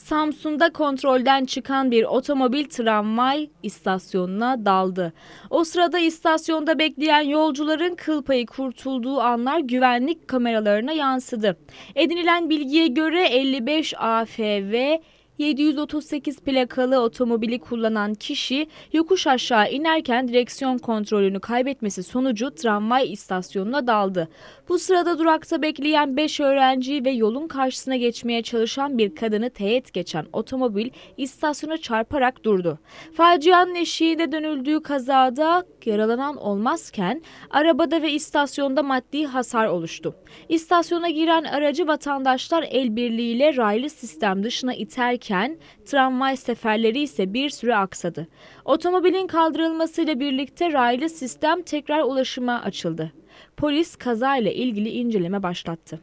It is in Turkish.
Samsun'da kontrolden çıkan bir otomobil tramvay istasyonuna daldı. O sırada istasyonda bekleyen yolcuların kıl payı kurtulduğu anlar güvenlik kameralarına yansıdı. Edinilen bilgiye göre 55 AFV 738 plakalı otomobili kullanan kişi yokuş aşağı inerken direksiyon kontrolünü kaybetmesi sonucu tramvay istasyonuna daldı. Bu sırada durakta bekleyen 5 öğrenci ve yolun karşısına geçmeye çalışan bir kadını teğet geçen otomobil istasyona çarparak durdu. Facianın eşiğinde dönüldüğü kazada yaralanan olmazken arabada ve istasyonda maddi hasar oluştu. İstasyona giren aracı vatandaşlar el birliğiyle raylı sistem dışına iterken tramvay seferleri ise bir süre aksadı. Otomobilin kaldırılmasıyla birlikte raylı sistem tekrar ulaşıma açıldı. Polis kazayla ilgili inceleme başlattı.